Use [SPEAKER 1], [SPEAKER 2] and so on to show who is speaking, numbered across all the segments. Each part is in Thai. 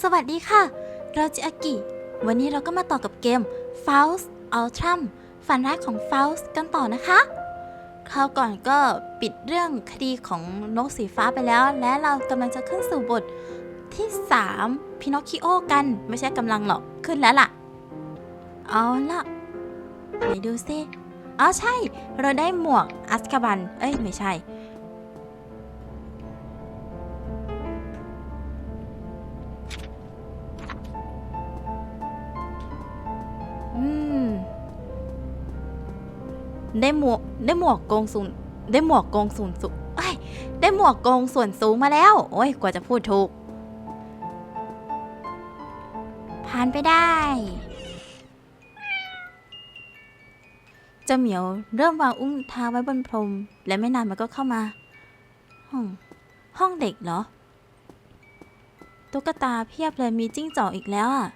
[SPEAKER 1] สวัสดีค่ะ เราจิอากิ วันนี้เราก็มาต่อกับเกม Faust Ultram ฝันร้ายของ Faust กันต่อนะคะ คราวก่อนก็ปิดเรื่องคดีของนกสีฟ้าไปแล้ว และเรากำลังจะขึ้นสู่บทที่ 3 พินอคคิโอกัน ไม่ใช่กำลังหรอก ขึ้นแล้วล่ะ เอาล่ะ ไหนดูสิอ๋อใช่ เราได้หมวกอัสคาบัน เอ้ย ไม่ใช่ ได้หมวกได้หมวกกงสูงได้หมวกกงสูงสูงเอ้ยได้หมวกกงส่วนสูงมาแล้ว โอ้ยกว่าจะพูดถูก ผ่านไปได้ เจ้าเหมียวเริ่มวางอุ้งเท้าไว้บนพรม และไม่นานมันก็เข้ามา ห้อง ห้องเด็กเหรอ ตุ๊กตาเพียบเลยมีจิ้งจอกอีกแล้วอะ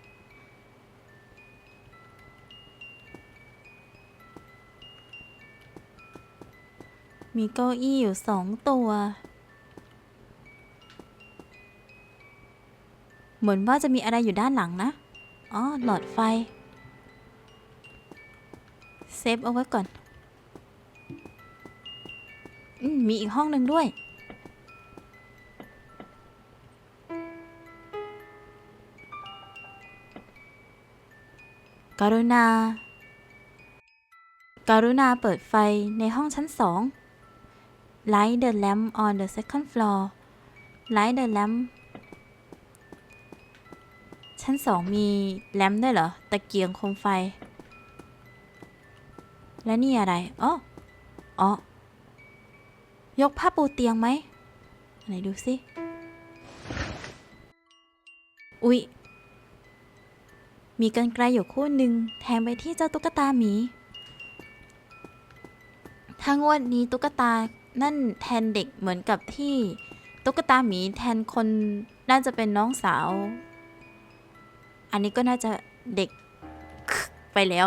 [SPEAKER 1] มีเก้าอี้อยู่สองตัว เหมือนว่าจะมีอะไรอยู่ด้านหลังนะ อ๋อ หลอดไฟ เซฟเอาไว้ก่อน อืม มีอีกห้องหนึ่งด้วย กรุณาการุณาเปิดไฟในห้องชั้นสอง Light the lamp on the second floor Light the lamp ชั้นสองมีแลมป์ด้วยเหรอ ตะเกียงโคมไฟ และนี่อะไรอ๋ออ๋อยกผ้าปูเตียงไหม ไหนดูสิ อุ๊ย มีกันไกลอยู่คู่หนึ่งแทงไปที่เจ้าตุ๊กตาหมี ถ้างวดนี้ตุ๊กตา นั่นแทนเด็กเหมือนกับที่ ตุ๊กตาหมีแทนคนน่าจะเป็นน้องสาว อันนี้ก็น่าจะเด็กไปแล้ว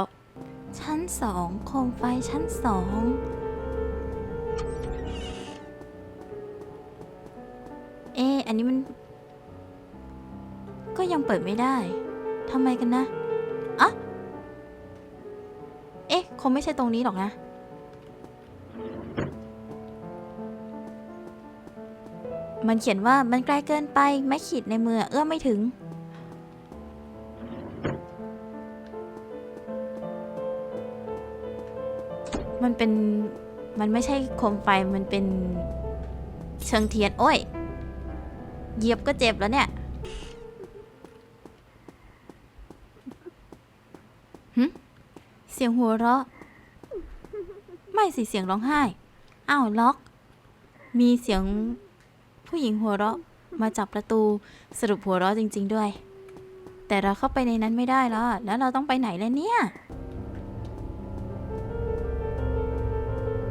[SPEAKER 1] ชั้นสองโคมไฟชั้นสองเอะอันนี้มัน ก็ยังเปิดไม่ได้ทำไมกันนะอะเอ๊ะ คงไม่ใช่ตรงนี้หรอกนะ มันเขียนว่ามันไกลเกินไปไม่ขีดในมือเอื้อมไม่ถึง มันเป็นมันไม่ใช่โคมไฟมันเป็นเชิงเทียนโอ้ยเหยียบก็เจ็บแล้วเนี่ยหึเสียงหัวเราะ ไม่สิเสียงร้องไห้ อ้าวล็อก มีเสียง ผู้หญิงหัวเราะมาจากประตูสรุปหัวเราะจริง ๆด้วย แต่เราเข้าไปในนั้นไม่ได้แล้ว แล้วเราต้องไปไหนแล้วเนี่ย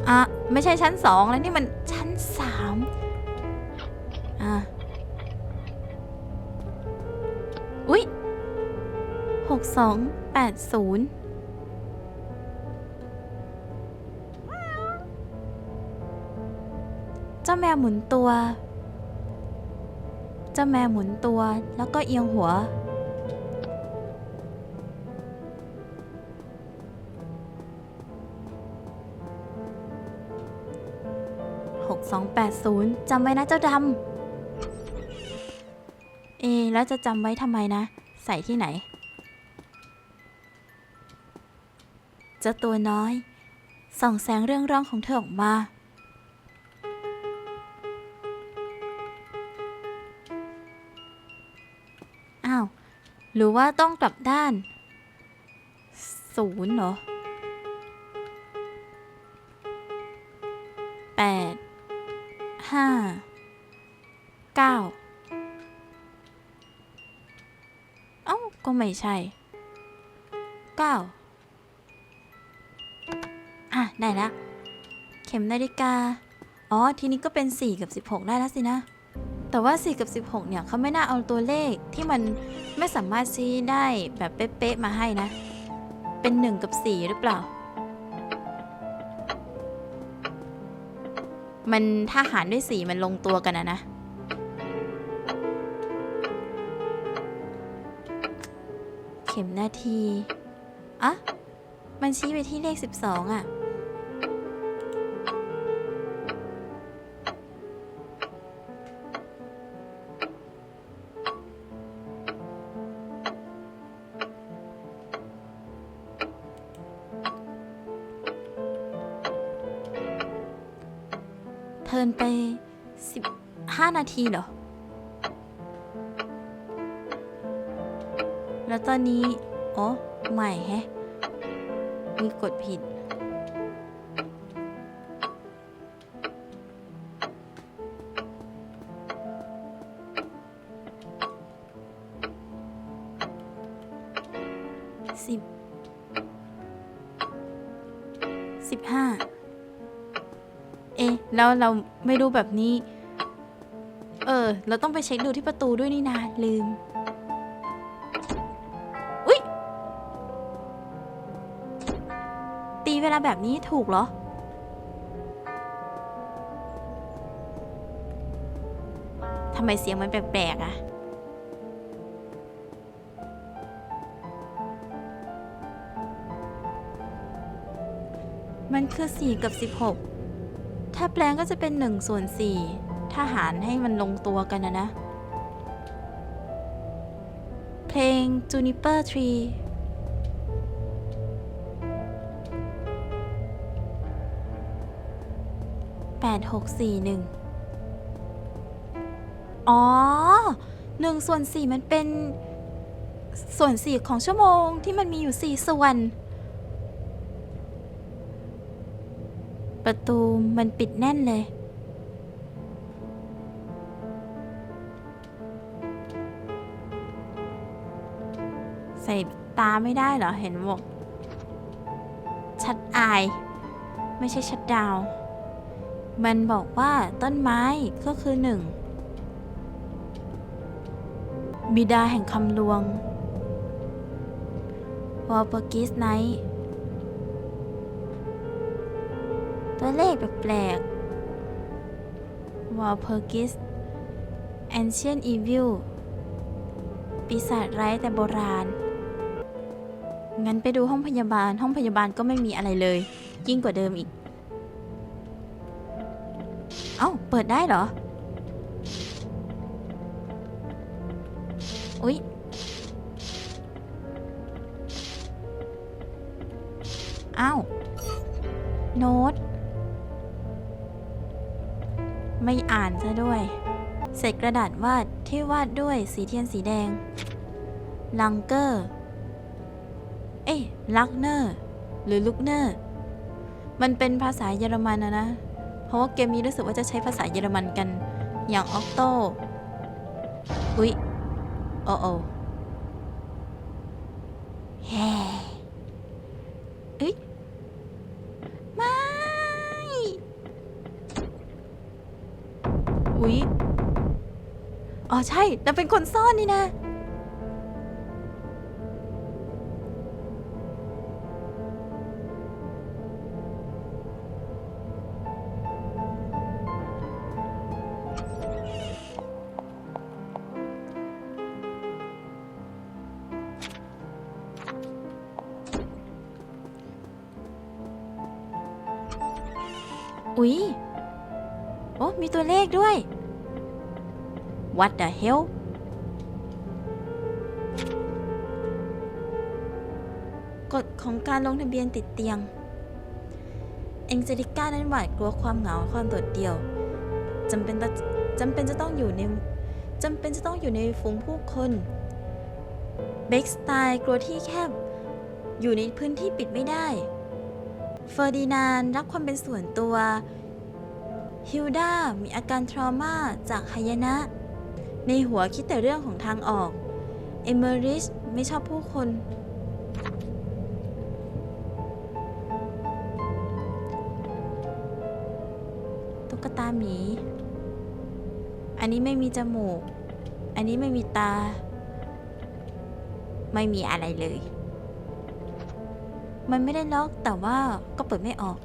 [SPEAKER 1] อะไม่ใช่ชั้นสองแล้วนี่มันชั้นสามอะอุ๊ยหกสองแปดศูนย์เจ้าแมวหมุนตัว จ้าแมวหมุนตัว แล้วก็เอียงหัว หกสองแปดศูนย์จำไว้นะเจ้าดำ เอะแล้วจะจำไว้ทำไมนะ ใส่ที่ไหน เจ้าตัวน้อย ส่องแสงเรื่องร่องของเธอออกมา อ้าว หรือว่าต้องกลับด้านศูนย์เหรอแปดห้าเก้าเอ้า ก็ไม่ใช่เก้าอะ ได้แล้ว เข็มนาฬิกา อ๋อ ทีนี้ก็เป็น 4 กับ 16 ได้แล้วสินะ แต่ว่า 4 กับ 16 เนี่ยเขาไม่น่าเอาตัวเลขที่มันไม่สามารถชี้ได้แบบเป๊ะๆมาให้นะ เป็น 1 กับ 4 หรือเปล่า มันถ้าหารด้วย 4 มันลงตัวกันนะนะเข็มนาทีอะมันชี้ไปที่เลข 12 อะ ที่เหรอ แล้วตอนนี้ อ๋อ ใหม่แฮะมีกดผิด สิบ สิบห้า เอ๊ะ แล้วเราไม่รู้แบบนี้ เออ เราต้องไปเช็คดูที่ประตูด้วยนี่นาลืม อุ๊ย ตีเวลาแบบนี้ถูกเหรอ ทำไมเสียงมันแปลกๆอะมันคือ 4 กับ 16 ถ้าแปลงก็จะเป็น1ส่วน4 ถ้าหารให้มันลงตัวกันนะนะ เพลง Juniper Tree แปดหกสี่หนึ่งอ๋อหนึ่งส่วนสี่มันเป็นส่วนสี่ของชั่วโมงที่มันมีอยู่สี่ส่วน ประตูมันปิดแน่นเลย ส่ตาไม่ได้เหรอ เห็นบอกชัดอาย ไม่ใช่ชัดดาว มันบอกว่าต้นไม้ก็คือหนึ่ง บิดาแห่งคำลวงวอลเปอร์กิสไนท์ตัวเลขแปลกๆวอลเปอร์กิสแอนเชียนอีวิลปีศาจไร้แต่โบราณ งั้นไปดูห้องพยาบาล ห้องพยาบาลก็ไม่มีอะไรเลย ยิ่งกว่าเดิมอีก เอ้า เปิดได้เหรอ อุ๊ย อ้าว โน้ต ไม่อ่านซะด้วย เศษกระดาษวาดที่วาดด้วยสีเทียนสีแดง ลังเกอร์ เอ้ยลักเนอร์หรือลุกเนอร์มันเป็นภาษาเยอรมันนะนะ เพราะว่าเกมนี้รู้สึกว่าจะใช้ภาษาเยอรมันกัน อย่างออกโตอุ๊ยโอ้โอแฮ่เอ้ยไม่อุ๊ยอ๋อใช่เราเป็นคนซ่อนนี่นะ What the hell กฎของการลงทะเบียนติดเตียง เองเจลิก้านั้นหวาดกลัวความเหงาความโดดเดี่ยวจำเป็นจำเป็นจะต้องอยู่ในจำเป็นจะต้องอยู่ในฝูงผู้คนเบคสไตล์กลัวที่แคบ อยู่ในพื้นที่ปิดไม่ได้ เฟอร์ดินานรักความเป็นส่วนตัว ฮิลดามีอาการทรมาจากหายนะ ในหัวคิดแต่เรื่องของทางออก เอเมอริชไม่ชอบผู้คน ตุ๊กตาหมี อันนี้ไม่มีจมูก อันนี้ไม่มีตา ไม่มีอะไรเลย มันไม่ได้ล็อกแต่ว่าก็เปิดไม่ออก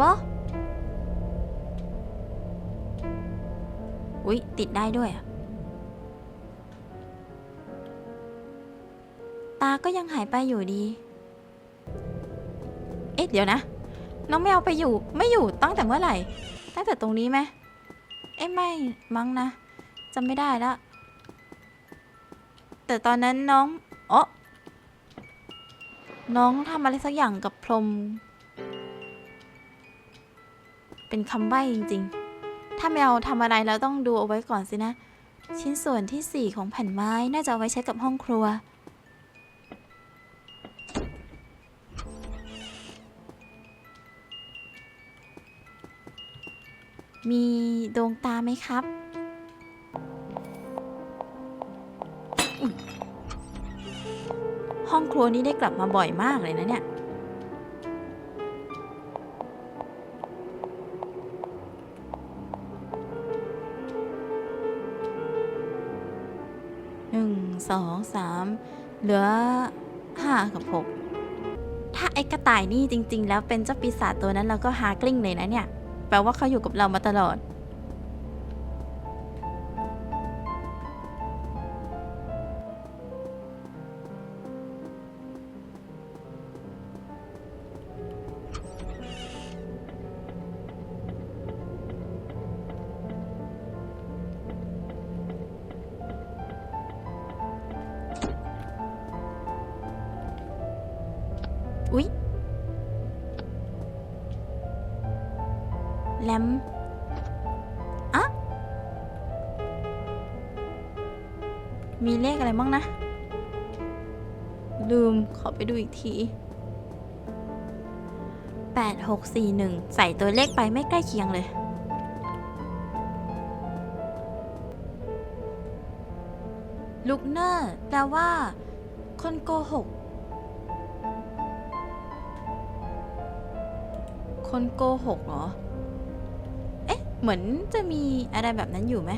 [SPEAKER 1] บ่อุ๊ย ติดได้ด้วยอะตาก็ยังหายไปอยู่ดี เอ๊ะ เดี๋ยวนะ น้องแมวไปอยู่ ไม่อยู่ตั้งแต่เมื่อไหร่ ตั้งแต่ตรงนี้ไหม เอ๊ะ ไม่มั้งนะจำไม่ได้ละ แต่ตอนนั้นน้องอ๋อน้องทำอะไรสักอย่างกับพรม เป็นคำใบ้จริงๆ ถ้าแมวทำอะไรแล้วต้องดูเอาไว้ก่อนสินะ ชิ้นส่วนที่ 4 ของแผ่นไม้น่าจะเอาไว้ใช้กับห้องครัว มีดวงตาไหมครับห้องครัวนี้ได้กลับมาบ่อยมากเลยนะเนี่ย สองสามเหลือห้ากับหกถ้าไอ้กระต่ายนี่จริง ๆ แล้วเป็นเจ้าปีศาจตัวนั้นเราก็หากลิ้งเลยนะเนี่ย แปลว่าเขาอยู่กับเรามาตลอด มีเลขอะไรบ้างนะ ลืมขอไปดูอีกที 8641 ใส่ตัวเลขไปไม่ใกล้เคียงเลย ลุกเนอร์แปลว่า คนโกหก คนโกหกเหรอ เอ๊ะ เหมือนจะมีอะไรแบบนั้นอยู่ไหม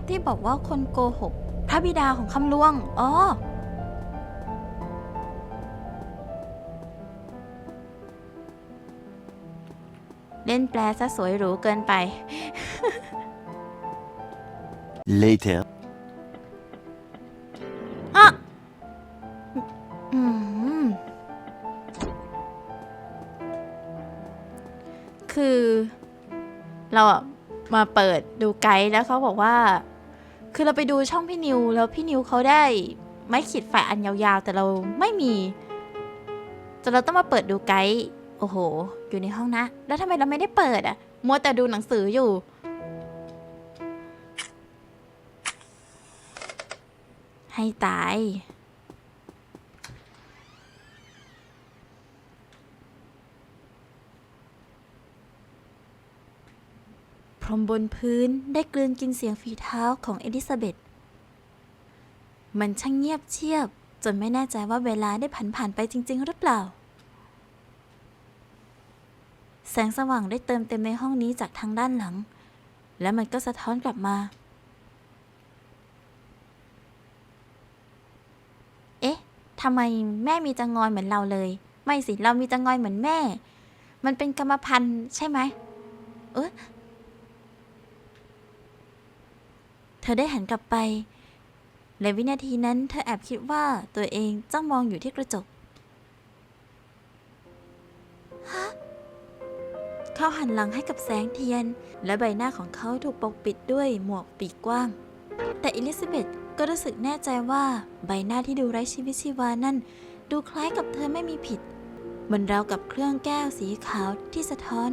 [SPEAKER 1] พที่บอกว่าคนโกหก พระบิดาของคำลวง อ๋อ เล่นแปลซะสวยหรูเกินไป
[SPEAKER 2] Later.
[SPEAKER 1] อะอืมคือ เราอะมาเปิดดูไกด์แล้วเขาบอกว่า คือเราไปดูช่องพี่นิว แล้วพี่นิวเขาได้ไม้ขีดไฟอันยาวๆ แต่เราไม่มีจนเราต้องมาเปิดดูไกด์โอ้โห อยู่ในห้องนะ แล้วทำไมเราไม่ได้เปิดอะมัวแต่ดูหนังสืออยู่ ให้ตาย รมบนพื้นได้กลืนกินเสียงฝีเท้าของเอลิซาเบธมันช่างเงียบเชียบ จนไม่แน่ใจว่าเวลาได้ผันผ่านไปจริง ๆ หรือเปล่า แสงสว่างได้เติมเต็มในห้องนี้จากทางด้านหลัง และมันก็สะท้อนกลับมา เอ๊ะทำไมแม่มีจังงอยเหมือนเราเลย ไม่สิเรามีจังงอยเหมือนแม่ มันเป็นกรรมพันธุ์ใช่ไหม เอ๊ะ เธ อได้หันกลับไป และวินาทีนั้นเธอแอบคิดว่าตัวเองจ้องมองอยู่ที่กระจก ฮะ เขาหันหลังให้กับแสงเทียน และใบหน้าของเขาถูกปกปิดด้วยหมวกปีกกว้าง แต่อลิซาเบธก็รู้สึกแน่ใจว่าใบหน้าที่ดูไร้ชีวิตชีวานั่น ดูคล้ายกับเธอไม่มีผิดเหมือนราวกับเครื่องแก้วสีขาวที่สะท้อน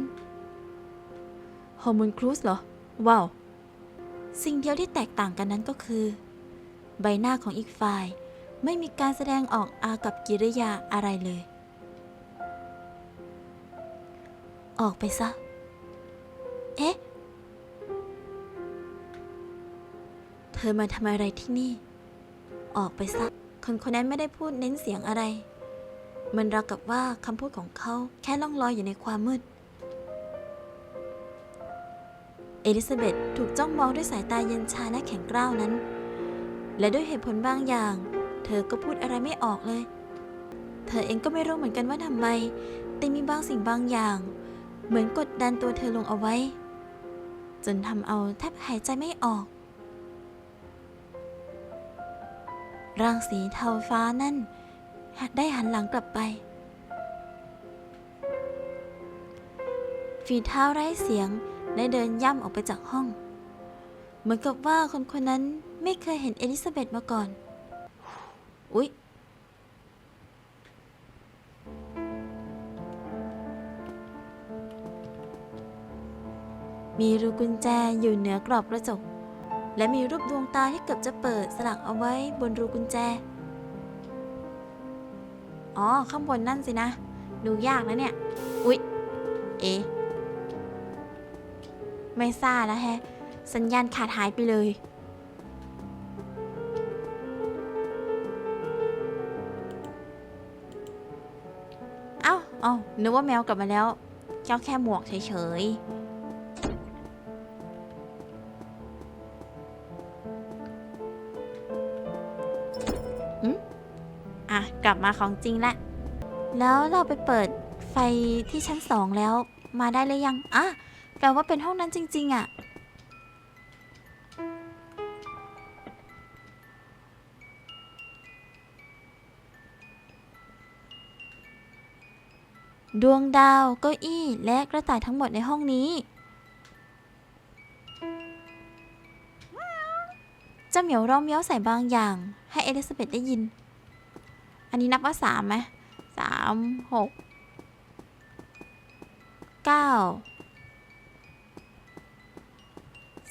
[SPEAKER 1] ฮอร์โมนครูสเหรอ ว้าว สิ่งเดียวที่แตกต่างกันนั้นก็คือ ใบหน้าของอีกฝ่ายไม่มีการแสดงออกอากับกิริยาอะไรเลย ออกไปซะ เอ๊ะ เธอมาทำอะไรที่นี่ ออกไปซะ คนคนนั้นไม่ได้พูดเน้นเสียงอะไร มันราวกับว่าคำพูดของเขาแค่ล่องลอยอยู่ในความมืด อลิซาเบธถูกจ้องมองด้วยสายตาเย็นชาและแข็งกร้าวนั้น และด้วยเหตุผลบางอย่างเธเธอก็พูดอะไรไม่ออกเลย เธอเองก็ไม่รู้เหมือนกันว่าทำไม แต่มีบางสิ่งบางอย่าง เหมือนกดดันตัวเธอลงเอาไว้ จนทำเอาแทบหายใจไม่ออก ร่างสีเทาฟ้านั่นได้หันหลังกลับไปฝีเท้าไร้เสียง ได้เดินย่ำออกไปจากห้อง เหมือนกับว่าคนคนนั้นไม่เคยเห็นเอลิซาเบธมาก่อน อุ๊ย มีรูกุญแจอยู่เหนือกรอบกระจก และมีรูปดวงตาที่เกือบจะเปิดสลักเอาไว้บนรูกุญแจ อ๋อ ข้างบนนั่นสินะ ดูยากนะเนี่ย อุ๊ย เอะ ไม่ซ่าแล้วแฮะ สัญญาณขาดหายไปเลย เอ้าเอ้านึกว่าแมวกลับมาแล้ว เจ้าแค่หมวกเฉยๆอืมอะ กลับมาของจริงล้วแล้วเราไปเปิดไฟที่ชั้นสองแล้ว มาได้เลยยัง อะ แปลว่าเป็นห้องนั้นจริง ๆอะ ดวงดาว เก้าอี้ และกระต่ายทั้งหมดในห้องนี้เจ้าเหมียวร้องเมี้ยวใส่บางอย่าง ให้เอลิซาเบธได้ยิน อันนี้นับว่าสามไหมสามหกเก้า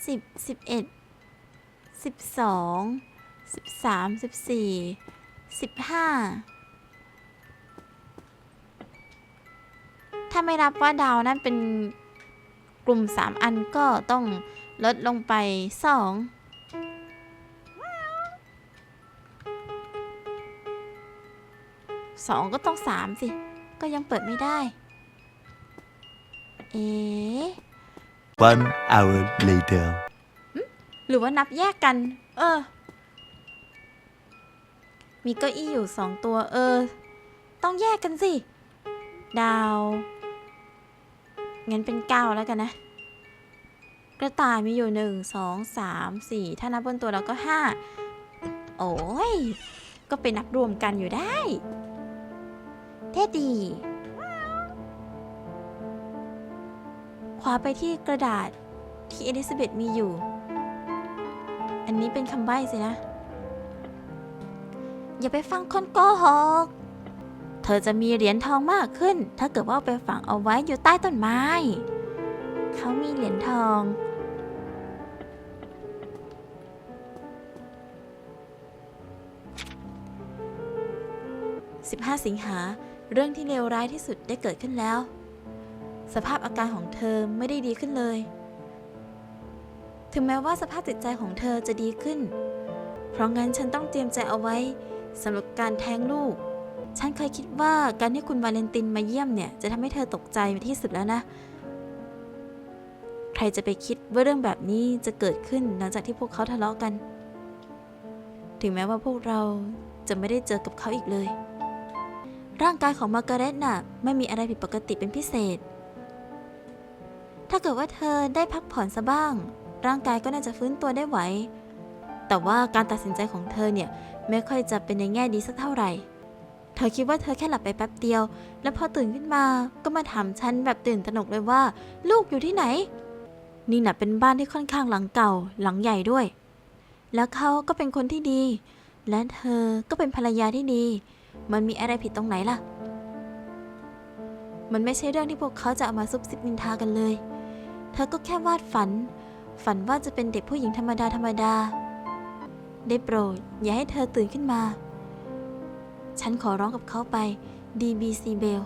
[SPEAKER 1] สิบสิบเอ็ดสิบสองสิบสามสิบสี่สิบห้าถ้าไม่นับว่าดาวนั้นเป็นกลุ่ม3อันก็ต้องลดลงไป2 2ก็ต้อง3สิ ก็ยังเปิดไม่ได้ เอ๊
[SPEAKER 2] One hour later.
[SPEAKER 1] หรือว่านับแยกกัน เออ มีเก้าอี้อยู่สองตัว เออ ต้องแยกกันสิ ดาว งั้นเป็นเก้าแล้วกันนะ กระต่ายมีอยู่หนึ่งสองสามสี่ถ้านับบนตัวเราก็ห้าโอ้ย ก็เป็นนับรวมกันอยู่ได้ เท่ดี คว้าไปที่กระดาษที่เอลิซาเบธมีอยู่ อันนี้เป็นคำใบ้สินะ อย่าไปฟังคนโกหก เธอจะมีเหรียญทองมากขึ้น ถ้าเกิดว่าไปฝังเอาไว้อยู่ใต้ต้นไม้ เขามีเหรียญทอง 15 สิงหา เรื่องที่เลวร้ายที่สุดได้เกิดขึ้นแล้ว สภาพอาการของเธอไม่ได้ดีขึ้นเลย ถึงแม้ว่าสภาพจิตใจของเธอจะดีขึ้น เพราะงั้นฉันต้องเตรียมใจเอาไว้สำหรับการแท้งลูก ฉันเคยคิดว่าการที่คุณวาเลนตินมาเยี่ยมเนี่ย จะทำให้เธอตกใจที่สุดแล้วนะ ใครจะไปคิดว่าเรื่องแบบนี้จะเกิดขึ้นหลังจากที่พวกเขาทะเลาะกัน ถึงแม้ว่าพวกเราจะไม่ได้เจอกับเขาอีกเลย ร่างกายของมาร์กาเร็ตน่ะ ไม่มีอะไรผิดปกติเป็นพิเศษ ถ้าเกิดว่าเธอได้พักผ่อนซะบ้าง ร่างกายก็น่าจะฟื้นตัวได้ไหว แต่ว่าการตัดสินใจของเธอเนี่ยไม่ค่อยจะเป็นในแง่ดีสักเท่าไหร่ เธอคิดว่าเธอแค่หลับไปแป๊บเดียว แล้วพอตื่นขึ้นมาก็มาถามฉันแบบตื่นตระหนกเลยว่า ลูกอยู่ที่ไหน นี่น่ะเป็นบ้านที่ค่อนข้างหลังเก่าหลังใหญ่ด้วย แล้วเขาก็เป็นคนที่ดี และเธอก็เป็นภรรยาที่ดี มันมีอะไรผิดตรงไหนล่ะมันไม่ใช่เรื่องที่พวกเขาจะเอามาซุบซิบนินทากันเลย เธอก็แค่วาดฝัน ฝันว่าจะเป็นเด็กผู้หญิงธรรมดาธรรมดา ได้โปรด อย่าให้เธอตื่นขึ้นมา ฉันขอร้องกับเขาไป DBC Bell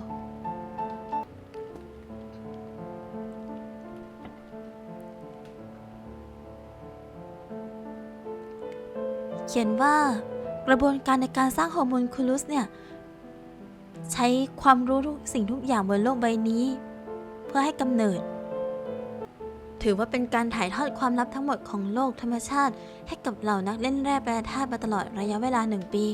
[SPEAKER 1] เขียนว่ากระบวนการในการสร้างฮอร์โมนคูลุสเนี่ย ใช้ความรู้ทุกสิ่งทุกอย่างบนโลกใบนี้ เพื่อให้กำเนิด ถือว่าเป็นการถ่ายทอดความลับทั้งหมดของโลกธรรมชาติ ให้กับเหล่านักเล่นแร่แปรธาตุมาตลอดระยะเวลาหนึ่งปี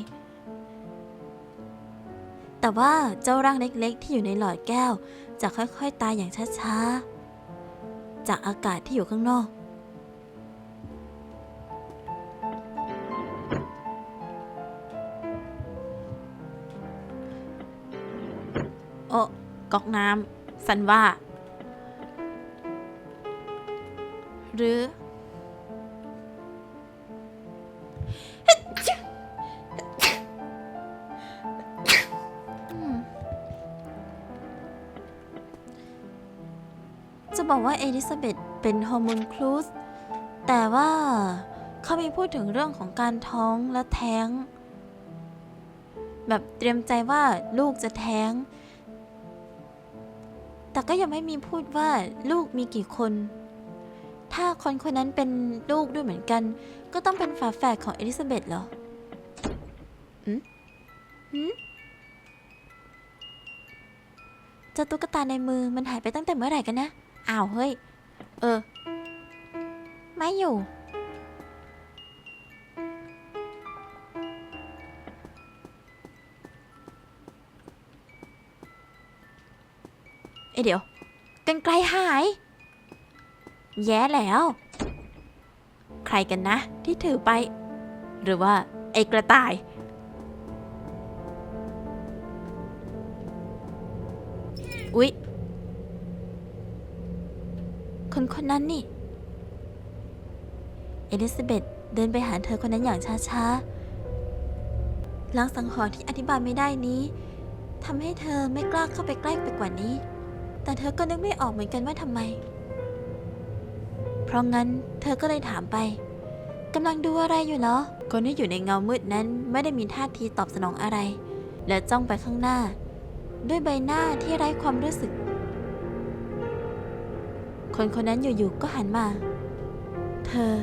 [SPEAKER 1] แต่ว่าเจ้าร่างเล็กๆ ที่อยู่ในหลอดแก้ว จะค่อยๆ ตายอย่างช้าๆ จากอากาศที่อยู่ข้างนอก โอ้ก๊อกน้ำสันว่า หรือ จะบอกว่าเอลิซาเบธเป็นฮอร์โมนคลูส แต่ว่าเขามีพูดถึงเรื่องของการท้องและแท้ง แบบเตรียมใจว่าลูกจะแท้ง แต่ก็ยังไม่มีพูดว่าลูกมีกี่คน ถ้าคนคนนั้นเป็นลูกด้วยเหมือนกัน ก็ต้องเป็นฝาแฝดของเอลิซาเบธเหรออืมหืมเจ้าตุ๊กตาในมือมันหายไปตั้งแต่เมื่อไหร่กันนะ อ้าว เฮ้ย เออ ไม่อยู่ เอเดี๋ยวกันไกลหาย แย่แล้ว ใครกันนะ ที่ถือไป หรือว่า ไอ้กระต่าย อุ๊ย คนคนนั้นนี่ เอลิซาเบธเดินไปหาเธอคนนั้นอย่างช้าๆลางสังหรณ์ที่อธิบายไม่ได้นี้ทำให้เธอไม่กล้าเข้าไปใกล้ไปกว่านี้ แต่เธอก็นึกไม่ออกเหมือนกันว่าทำไม เพราะงั้นเธอก็เลยถามไปกำลังดูอะไรอยู่เหรอ คนที่อยู่ในเงามืดนั้นไม่ได้มีท่าทีตอบสนองอะไร และจ้องไปข้างหน้า ด้วยใบหน้าที่ไร้ความรู้สึก คนคนนั้นอยู่ๆก็หันมา เธอ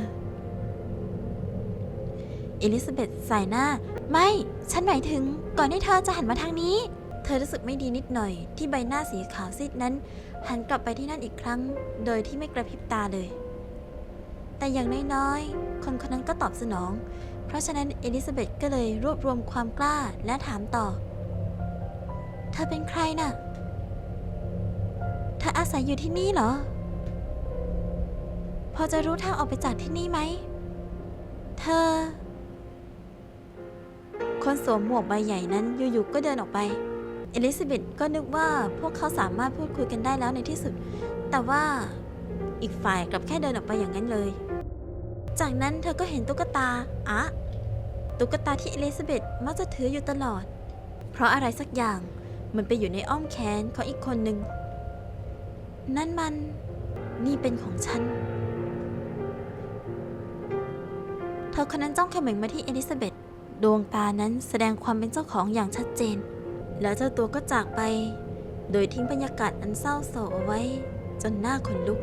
[SPEAKER 1] เอลิซาเบธสายหน้า ไม่ ฉันหมายถึงก่อนที่เธอจะหันมาทางนี้ เธอรู้สึกไม่ดีนิดหน่อย ที่ใบหน้าสีขาวซีดนั้น หันกลับไปที่นั่นอีกครั้ง โดยที่ไม่กระพริบตาเลย แต่อย่างน้อยๆ คนคนนั้นก็ตอบสนอง เพราะฉะนั้นเอลิซาเบธก็เลยรวบรวมความกล้าและถามต่อ เธอเป็นใครน่ะ เธออาศัยอยู่ที่นี่เหรอ พอจะรู้ทางออกไปจากที่นี่ไหม เธอ คนสวมหมวกใบใหญ่นั้นอยู่ๆก็เดินออกไป เอลิซาเบธก็นึกว่าพวกเขาสามารถพูดคุยกันได้แล้วในที่สุด แต่ว่าอีกฝ่ายกลับแค่เดินออกไปอย่างนั้นเลย จากนั้นเธอก็เห็นตุ๊กตาอะตุ๊กตาที่เอลิซาเบธมักจะถืออยู่ตลอด เพราะอะไรสักอย่างมันไปอยู่ในอ้อมแขนของอีกคนหนึ่ง นั่นมัน นี่เป็นของฉัน เธอคนนั้นจ้องเขม็งมาที่เอลิซาเบธดวงตานั้นแสดงความเป็นเจ้าของอย่างชัดเจน แล้วเจ้าตัวก็จากไป โดยทิ้งบรรยากาศอันเศร้าโศกเอาไว้ จนหน้าขนลุก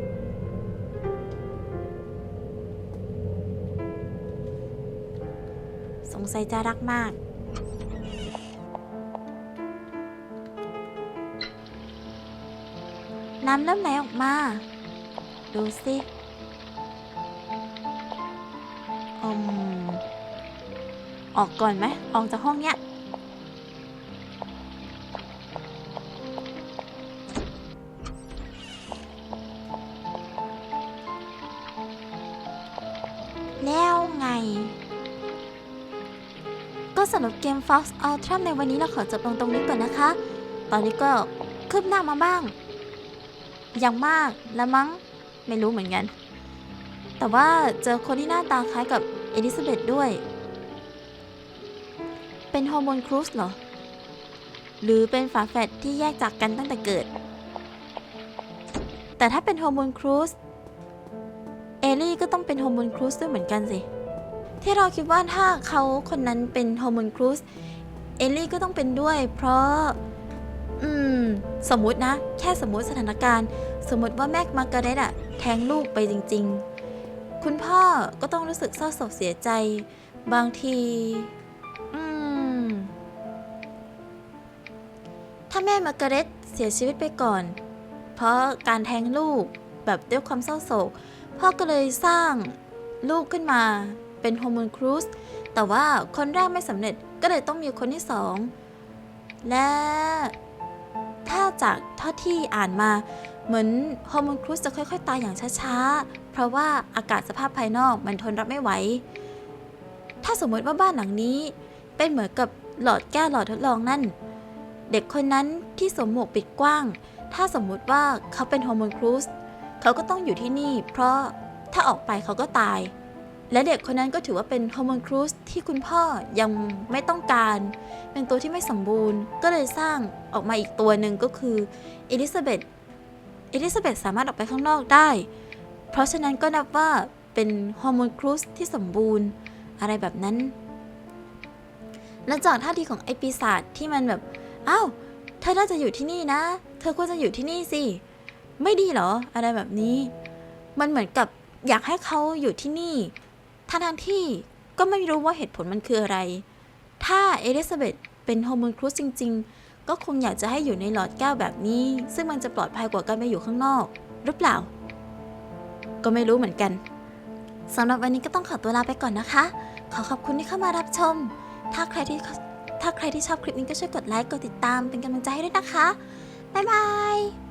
[SPEAKER 1] งสัยจะรักมาก น้ำเริ่มไหลออกมา ดูสิอมออกก่อนไหม ออกจากห้องเนี้ย บเกม Fox Ultra ในวันนี้เราขอจบลงตรงนี้ก่อนนะคะ ตอนนี้ก็คืบหน้ามาบ้างย่างมากแล้วมั้งไม่รู้เหมือนกัน แต่ว่าเจอคนที่หน้าตาคล้ายกับเอลิซาเบธด้วย เป็นฮอร์โมนครูสเหรอ หรือเป็นฝาแฝดที่แยกจากกันตั้งแต่เกิด แต่ถ้าเป็นฮอร์โมนครูสเอลี่ก็ต้องเป็นฮอร์โมนครูสด้วยเหมือนกันสิ ที่เราคิดว่าถ้าเขาคนนั้นเป็นฮอร์โมนครูสเอลลี่ก็ต้องเป็นด้วย เพราะ อืม สมมุตินะ แค่สมมุติสถานการณ์ สมมติว่าแม็กมาร์กาเรตอะแทงลูกไปจริง ๆ คุณพ่อก็ต้องรู้สึกเศร้าโศกเสียใจ บางที อืม ถ้าแม่มาร์กาเรตเสียชีวิตไปก่อน เพราะการแทงลูกแบบด้วยความเศร้าโศก พ่อก็เลยสร้างลูกขึ้นมา เป็นโฮอร์โมนครูสแต่ว่าคนแรกไม่สำเร็จก็เลยต้องมีคนที่สองและ ถ้าจากเท่าที่อ่านมาเหมือนฮอร์โมนครูสจะค่อยๆ ตายอย่างช้าๆ เพราะว่าอากาศสภาพภายนอกมันทนรับไม่ไหวถ้าสมมติว่าบ้านหลังนี้ เป็นเหมือนกับหลอดแก้วหลอดทดลองนั่น เด็กคนนั้นที่สวมหมวกปิดกว้าง ถ้าสมมุติว่าเขาเป็นฮอร์โมนครูสเขาก็ต้องอยู่ที่นี่ เพราะถ้าออกไปเขาก็ตาย และเด็กคนนั้นก็ถือว่าเป็นฮอร์โมนครูสที่คุณพ่อยังไม่ต้องการ เป็นตัวที่ไม่สมบูรณ์ ก็เลยสร้างออกมาอีกตัวหนึ่งก็คือเอลิซาเบธเอลิซาเบธสามารถออกไปข้างนอกได้ เพราะฉะนั้นก็นับว่าเป็นฮอร์โมนครูสที่สมบูรณ์อะไรแบบนั้น และจากท่าทีของไอปีศาจที่มันแบบอ้าวเธอน่าจะอยู่ที่นี่นะ เธอควรจะอยู่ที่นี่สิ ไม่ดีหรอ อะไรแบบนี้ มันเหมือนกับอยากให้เขาอยู่ที่นี่ ทั้งทางๆที่ก็ไม่รู้ว่าเหตุผลมันคืออะไร ถ้าเอลิซาเบธเป็นโฮอร์โมนครูสจริง ๆ ก็คงอยากจะให้อยู่ในหลอดแก้วแบบนี้ ซึ่งมันจะปลอดภัยกว่าการไปอยู่ข้างนอก หรือเปล่า ก็ไม่รู้เหมือนกันสำหรับวันนี้ก็ต้องขอตัวลาไปก่อนนะคะ ขอขอบคุณที่เข้ามารับชม ถ้าใครที่ถ้าใครที่ชอบคลิปนี้ก็ช่วยกดไลค์ กดติดตามเป็นกำลังใจให้ด้วยนะคะ บ๊ายบาย